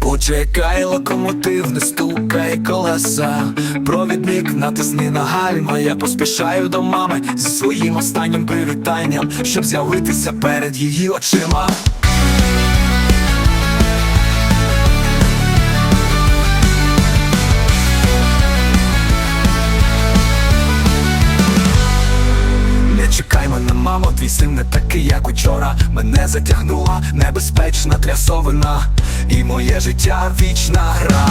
Почекай, локомотив, не стукай колеса. Провідник натисни на гальма. Я поспішаю до мами зі своїм останнім привітанням, щоб з'явитися перед її очима. Не такий, як учора. Мене затягнула небезпечна трясовина, і моє життя вічна гра.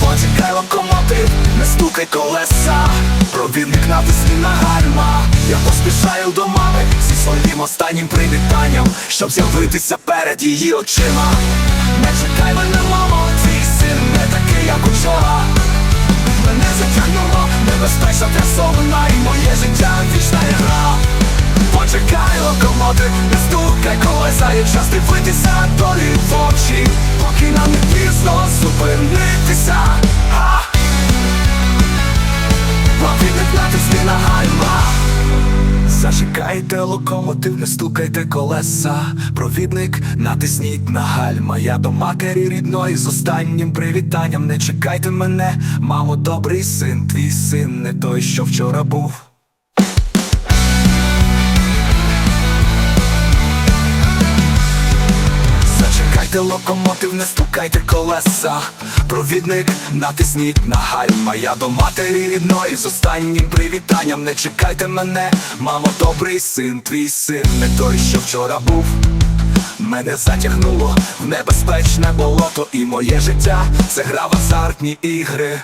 Почекай локомотив, не стукай колеса, провідник натисни на гальма. Я поспішаю до мами зі своїм останнім привітанням, щоб з'явитися перед її очима. Не чекай мене, мамо, твій син не такий, як учора. Мене затягнуло небезпечна трясовина і моє життя вічна гра Почекай, локомотив, не стукай колеса і час дивитися долі в очі Поки нам не пізно зупинитися А! Провідник натисни на гальма Зачекайте локомотив, не стукайте колеса. Провідник, натисніть на гальма. Я до матері рідної з останнім привітанням. Не чекайте мене, мамо, добрий син, твій син, не той, що вчора був. Зачекайте локомотив, не стукайте колеса. Провідник, натисніть на гальма. Я до матері рідної з останнім привітанням. Не чекайте мене, мамо, добрий син, твій син, не той, що вчора був. Мене затягнуло в небезпечне болото, і моє життя це гра в азартні ігри.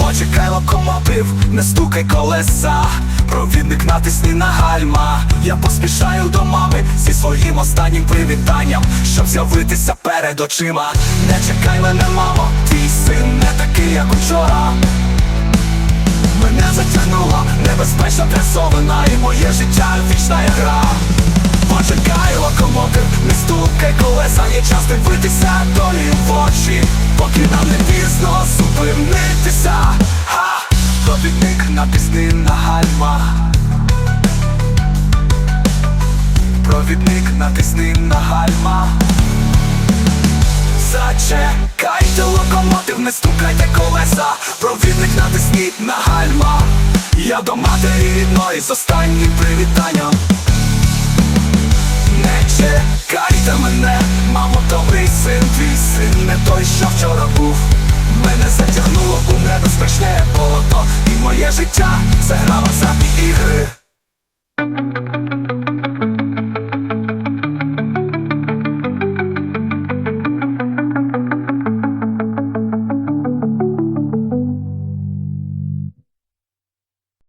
Почекай локомотив, не стукай колеса. Провідник натисни на гальма. Я поспішаю до мами зі своїм останнім привітанням, щоб з'явитися перед очима. Не чекай мене, мамо, твій син не такий, як учора. Мене затягнула небезпечна трясовина і моє життя вічна гра. Почекай, локомотив, не стукай колеса, є час дивитися долі в очі, поки нам не пізно натисни на гальма. Провідник натисни на гальма. Зачекайте локомотив, не стукайте колеса, провідник натисніть на гальма. Я до матері рідної з останнім привітанням. Не чекайте мене, мамо, добрий син, твій син, не той, що вчора був. Мене затягнуло у небезпечне і моє життя, це гра в ігри.